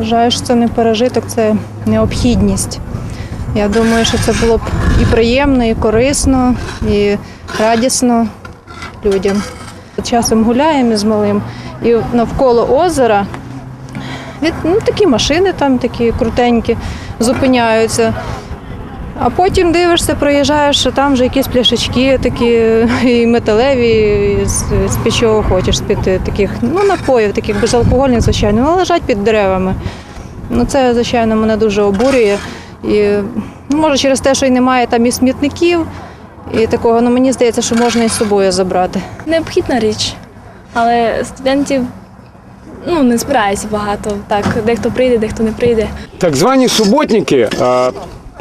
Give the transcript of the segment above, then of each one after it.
Вважаю, що це не пережиток, це необхідність. Я думаю, що це було б і приємно, і корисно, і радісно людям. Часом гуляємо з малим, і навколо озера ну, такі машини там такі крутенькі зупиняються. А потім дивишся, проїжджаєш, що там вже якісь пляшечки такі і металеві, і з, з під чого хочеш, з-під е, таких ну, напоїв, таких безалкогольних, звичайно, але лежать під деревами. Ну, це, звичайно, мене дуже обурює. І, ну, може, через те, що й немає там і смітників, і такого, ну мені здається, що можна і з собою забрати. необхідна річ, але студентів ну, не збирається багато. Так, дехто прийде, дехто не прийде. Так звані суботники,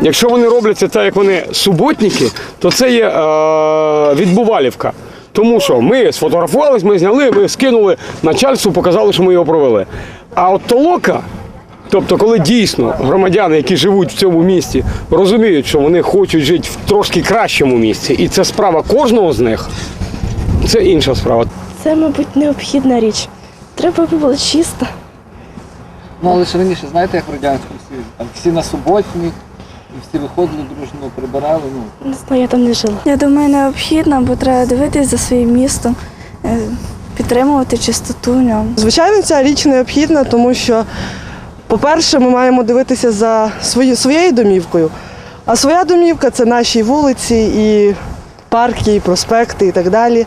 якщо вони робляться так, як вони суботники, то це є е, відбувалівка. Тому що ми сфотографувались, ми зняли, ми скинули начальству, показали, що ми його провели. А от толока, тобто, коли дійсно громадяни, які живуть в цьому місті, розуміють, що вони хочуть жити в трошки кращому місці, і це справа кожного з них, це інша справа. Це, мабуть, необхідна річ. Треба би було чисто. Ну, але ж раніше, знаєте, як в Радянському Союзі, там всі на суботні, і всі виходили дружно, прибирали. Ну, Не знаю, я там не жила. Я думаю, необхідно, бо треба дивитись за своїм містом, е, підтримувати чистоту в ньому. Звичайно, ця річ необхідна, тому що, по-перше, ми маємо дивитися за свою, своєю домівкою. А своя домівка це наші вулиці, і парки, і проспекти, і так далі.